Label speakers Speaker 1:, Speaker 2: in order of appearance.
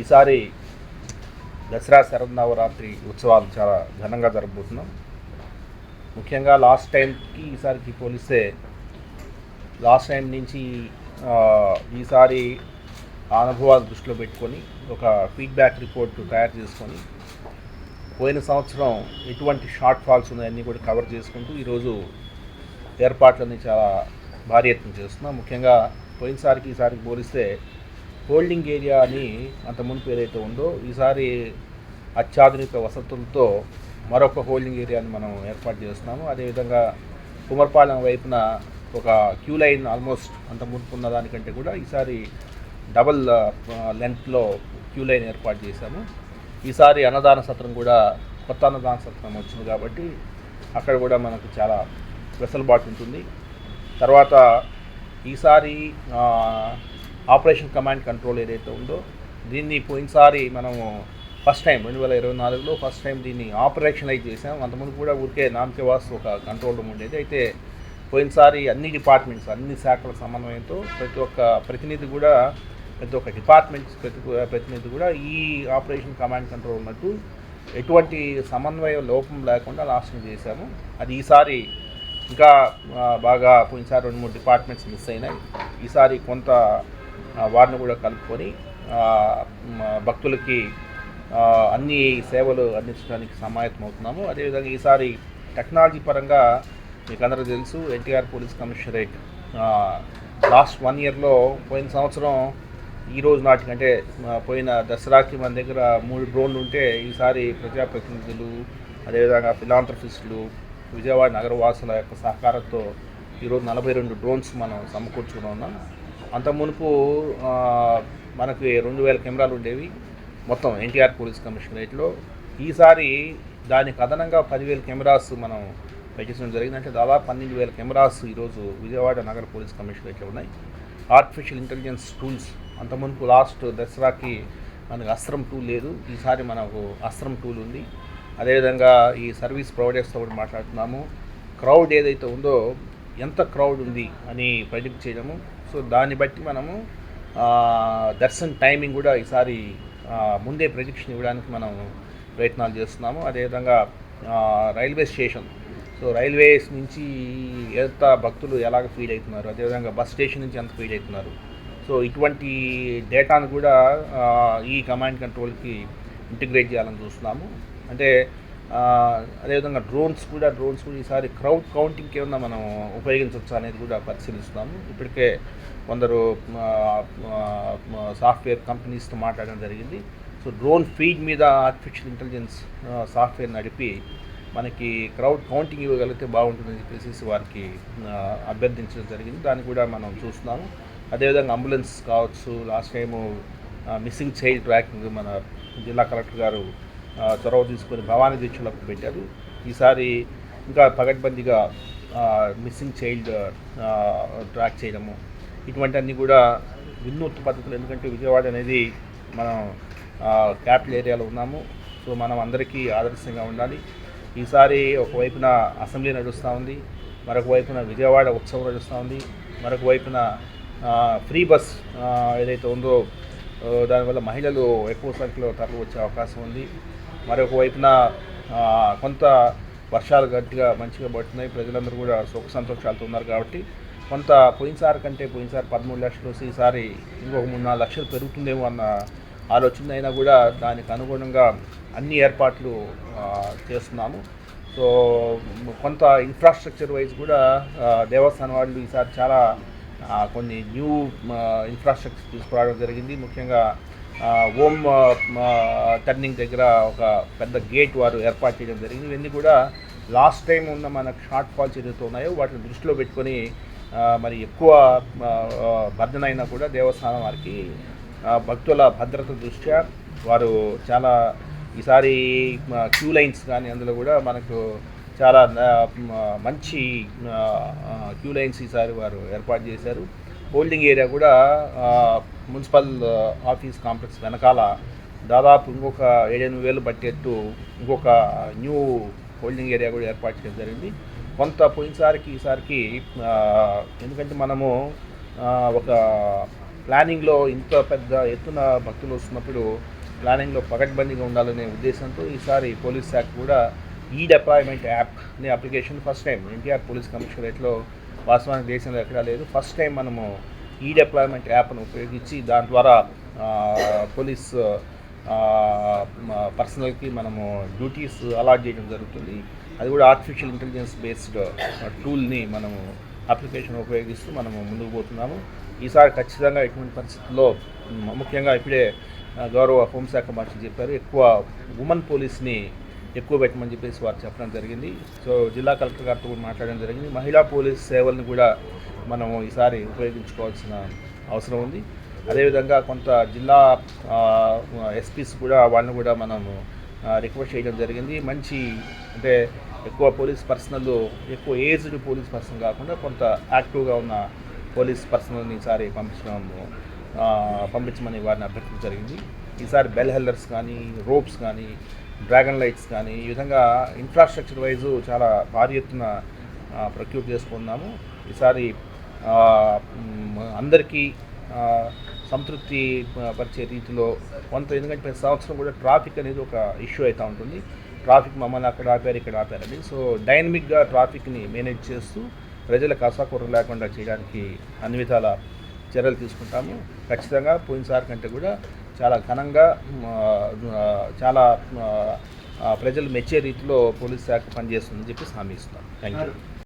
Speaker 1: ఈసారి దసరా శరన్నవరాత్రి ఉత్సవాలు చాలా ఘనంగా జరగబోతున్నాం. ముఖ్యంగా లాస్ట్ టైంకి ఈసారికి పోలిస్తే లాస్ట్ టైం నుంచి ఈసారి అనుభవాలు దృష్టిలో పెట్టుకొని ఒక ఫీడ్బ్యాక్ రిపోర్ట్ తయారు చేసుకొని పోయిన సంవత్సరం ఎటువంటి షార్ట్ ఫాల్స్ ఉన్నాయన్నీ కూడా కవర్ చేసుకుంటూ ఈరోజు ఏర్పాట్లని చాలా భారీ ఎత్తున చేస్తున్నాం. ముఖ్యంగా పోయినసారికి ఈసారికి పోలిస్తే హోల్డింగ్ ఏరియా అని అంత మునుపు ఏదైతే ఉందో ఈసారి అత్యాధునిక వసతులతో మరొక హోల్డింగ్ ఏరియాని మనం ఏర్పాటు చేస్తున్నాము. అదేవిధంగా కుమర్పాలెం వైపున ఒక క్యూ లైన్ ఆల్మోస్ట్ అంత మునుపు ఉన్న దానికంటే కూడా ఈసారి డబల్ లెంత్లో క్యూ లైన్ ఏర్పాటు చేశాము. ఈసారి అన్నదాన సత్రం కూడా కొత్త అన్నదాన సత్రం వచ్చింది కాబట్టి అక్కడ కూడా మనకు చాలా వెసులుబాటు ఉంటుంది. తర్వాత ఈసారి ఆపరేషన్ కమాండ్ కంట్రోల్ ఏదైతే ఉందో దీన్ని పోయినసారి మనము ఫస్ట్ టైం రెండు వేల ఇరవై నాలుగులో ఫస్ట్ టైం దీన్ని ఆపరేషనలైజ్ చేసాం అంతకుముందు కూడా ఊరికే నామకే ఒక కంట్రోల్ రూమ్ ఉండేది. అయితే పోయినసారి అన్ని డిపార్ట్మెంట్స్ అన్ని శాఖల సమన్వయంతో ప్రతి ఒక్క ప్రతినిధి కూడా ప్రతి ఒక్క డిపార్ట్మెంట్స్ ప్రతి ప్రతినిధి కూడా ఈ ఆపరేషన్ కమాండ్ కంట్రోల్ ఉన్నట్టు ఎటువంటి సమన్వయ లోపం లేకుండా లాస్ట్ చేశాము. అది ఈసారి ఇంకా బాగా పోయినసారి రెండు మూడు డిపార్ట్మెంట్స్ మిస్ అయినాయి. ఈసారి కొంత వారిని కూడా కలుపుకొని భక్తులకి అన్ని సేవలు అందించడానికి సమాయత్తం అవుతున్నాము అదేవిధంగా ఈసారి టెక్నాలజీ పరంగా మీకు అందరికీ తెలుసు NTR police commissionerate last one ఇయర్లో పోయిన సంవత్సరం ఈ రోజు నాటికి అంటే పోయిన దసరాకి మన దగ్గర మూడు డ్రోన్లు ఉంటే ఈసారి ప్రజాప్రతినిధులు అదేవిధంగా ఫిలాంథ్రఫిస్టులు విజయవాడ నగరవాసుల యొక్క సహకారంతో ఈరోజు నలభై రెండు డ్రోన్స్ మనం సమకూర్చుకున్నాం. అంత మునుపు మనకి రెండు వేల కెమెరాలు ఉండేవి. మొత్తం ఎన్టీఆర్ పోలీస్ కమిషనరేట్లో ఈసారి దానికి అదనంగా పదివేల కెమెరాస్ మనం పెట్టించడం జరిగింది. అంటే దాదాపు పన్నెండు వేల కెమెరాస్ ఈరోజు విజయవాడ నగర పోలీస్ కమిషనరేట్లో ఉన్నాయి. ఆర్టిఫిషియల్ ఇంటెలిజెన్స్ టూల్స్ అంత మునుపు లాస్ట్ దసరాకి మనకు అస్త్రం టూల్ లేదు. ఈసారి మనకు అస్త్రం టూల్ ఉంది. అదేవిధంగా ఈ సర్వీస్ ప్రొవైడర్స్తో కూడా మాట్లాడుతున్నాము. క్రౌడ్ ఏదైతే ఉందో ఎంత క్రౌడ్ ఉంది అని ప్రెడిక్ట్ చేయడము. సో దాన్ని బట్టి మనము దర్శన్ టైమింగ్ కూడా ఈసారి ముందే ప్రొజెక్షన్ ఇవ్వడానికి మనం ప్రయత్నాలు చేస్తున్నాము. అదేవిధంగా రైల్వే స్టేషన్. సో రైల్వేస్ నుంచి ఎంత భక్తులు ఎలాగ ఫీడ్ అవుతున్నారు? అదేవిధంగా బస్ స్టేషన్ నుంచి ఎంత ఫీడ్ అవుతున్నారు? సో ఇటువంటి డేటాను కూడా ఈ కమాండ్ కంట్రోల్కి ఇంటిగ్రేట్ చేయాలని చూస్తున్నాము. అంటే అదేవిధంగా డ్రోన్స్ కూడా డ్రోన్స్ కూడా ఈసారి క్రౌడ్ కౌంటింగ్కి ఏమన్నా మనం ఉపయోగించవచ్చు అనేది కూడా పరిశీలిస్తున్నాము. ఇప్పటికే కొందరు సాఫ్ట్వేర్ కంపెనీస్తో మాట్లాడడం జరిగింది. సో డ్రోన్ ఫీడ్ మీద ఆర్టిఫిషియల్ ఇంటెలిజెన్స్ సాఫ్ట్వేర్ నడిపి మనకి క్రౌడ్ కౌంటింగ్ ఇవ్వగలిగితే బాగుంటుందని చెప్పేసి వారికి అభ్యర్థించడం జరిగింది. దాన్ని కూడా మనం చూస్తున్నాము. అదేవిధంగా అంబులెన్స్ కావచ్చు last time missing child tracking మన జిల్లా కలెక్టర్ గారు చొరవ తీసుకొని భవానీ దీక్షలకు పెట్టారు. ఈసారి ఇంకా పగడ్బందీగా మిస్సింగ్ చైల్డ్ ట్రాక్ చేయడము. ఇటువంటివన్నీ కూడా వినూత్న పద్ధతులు. ఎందుకంటే విజయవాడ అనేది మనం క్యాపిటల్ ఏరియాలో ఉన్నాము. సో మనం అందరికీ ఆదర్శంగా ఉండాలి. ఈసారి ఒకవైపున అసెంబ్లీ నడుస్తూ ఉంది. మరొక వైపున విజయవాడ ఉత్సవం నడుస్తూ ఉంది. మరొక వైపున ఫ్రీ బస్ ఏదైతే ఉందో దానివల్ల మహిళలు ఎక్కువ సంఖ్యలో తరలి వచ్చే అవకాశం ఉంది. మరొక వైపున కొంత వర్షాలు గట్టిగా మంచిగా పడుతున్నాయి. ప్రజలందరూ కూడా సుఖ సంతోషాలతో ఉన్నారు కాబట్టి కొంత పోయినసారి కంటే పోయినసారి పదమూడు లక్షలు ఈసారి ఇంకొక మూడు నాలుగు లక్షలు పెరుగుతుందేమో అన్న ఆలోచన అయినా కూడా దానికి అనుగుణంగా అన్ని ఏర్పాట్లు చేస్తున్నాము. సో కొంత ఇన్ఫ్రాస్ట్రక్చర్ వైజ్ కూడా ఆ, దేవస్థానం వాళ్ళు ఈసారి చాలా కొన్ని న్యూ ఇన్ఫ్రాస్ట్రక్చర్ తీసుకురావడం జరిగింది. ముఖ్యంగా ఓం టర్నింగ్ దగ్గర ఒక పెద్ద గేట్ వారు ఏర్పాటు చేయడం జరిగింది. ఇవన్నీ కూడా లాస్ట్ టైం ఉన్న మనకు షార్ట్ ఫాల్స్ ఏదైతే ఉన్నాయో వాటిని దృష్టిలో పెట్టుకొని మరి ఎక్కువ ఆ, అయినా కూడా దేవస్థానం వారికి భక్తుల భద్రత దృష్ట్యా వారు చాలా ఈసారి క్యూ లైన్స్ కానీ అందులో కూడా మనకు చాలా మంచి క్యూ లైన్స్ ఈసారి వారు ఏర్పాటు చేశారు. హోల్డింగ్ ఏరియా కూడా మున్సిపల్ ఆఫీస్ కాంప్లెక్స్ వెనకాల దాదాపు ఇంకొక ఏడెనిమిది వేలు పట్టేట్టు ఇంకొక న్యూ హోల్డింగ్ ఏరియా కూడా ఏర్పాటు చేయడం జరిగింది. కొంత పోయినసారికి ఈసారికి ఎందుకంటే మనము ఒక ప్లానింగ్లో ఇంత పెద్ద ఎత్తున భక్తులు వస్తున్నప్పుడు ప్లానింగ్లో పకడ్బందీగా ఉండాలనే ఉద్దేశంతో ఈసారి పోలీస్ శాఖ కూడా ఈ డిప్లాయ్మెంట్ యాప్ అనే application first time NTR police కమిషనరేట్లో వాస్తవానికి దేశంలో ఎక్కడా లేదు. ఫస్ట్ టైం మనము ఈ డిప్లాయ్మెంట్ యాప్ను ఉపయోగించి దాని ద్వారా పోలీస్ పర్సనల్కి మనము డ్యూటీస్ అలాట్ చేయడం జరుగుతుంది. అది కూడా ఆర్టిఫిషియల్ ఇంటెలిజెన్స్ బేస్డ్ టూల్ని మనము అప్లికేషన్ ఉపయోగిస్తూ మనము ముందుకు పోతున్నాము. ఈసారి ఖచ్చితంగా ఎటువంటి పరిస్థితుల్లో ముఖ్యంగా ఇప్పుడే గౌరవ హోంశాఖ మంత్రి చెప్పారు ఎక్కువ ఉమెన్ పోలీస్ని ఎక్కువ పెట్టమని చెప్పేసి వారు చెప్పడం జరిగింది. సో జిల్లా కలెక్టర్ గారితో కూడా మాట్లాడడం జరిగింది. మహిళా పోలీస్ సేవలను కూడా మనము ఈసారి ఉపయోగించుకోవాల్సిన అవసరం ఉంది. అదేవిధంగా కొంత జిల్లా ఎస్పీస్ కూడా వాళ్ళని కూడా మనము రిక్వెస్ట్ చేయడం జరిగింది. మంచి అంటే ఎక్కువ పోలీస్ పర్సనల్ ఎక్కువ ఏజ్డ్ పోలీస్ పర్సన్ కాకుండా కొంత యాక్టివ్గా ఉన్న పోలీస్ పర్సనల్ని ఈసారి పంపించడం పంపించమని వారిని అభ్యర్థించడం జరిగింది. ఈసారి బెల్ హెల్లర్స్ కానీ రోప్స్ కానీ డ్రాగన్ లైట్స్ కానీ ఈ విధంగా ఇన్ఫ్రాస్ట్రక్చర్ వైజు చాలా భారీ ఎత్తున ప్రొక్యూర్ చేసుకున్నాము. ఈసారి అందరికీ సంతృప్తి పరిచే రీతిలో కొంత ఎందుకంటే ప్రతి సంవత్సరం కూడా ట్రాఫిక్ అనేది ఒక ఇష్యూ అవుతూ ఉంటుంది. ట్రాఫిక్ మమ్మల్ని అక్కడ ఆపారు ఇక్కడ ఆపారని. సో డైనమిక్గా ట్రాఫిక్ని మేనేజ్ చేస్తూ ప్రజలకు అసౌకర్యం లేకుండా చేయడానికి అన్ని విధాల చర్యలు తీసుకుంటాము. ఖచ్చితంగా పోయినసారి కంటే కూడా చాలా ఘనంగా చాలా ప్రజలు మెచ్చే రీతిలో పోలీస్ శాఖ పనిచేస్తుందని చెప్పి హామీ ఇస్తున్నాం. Thank you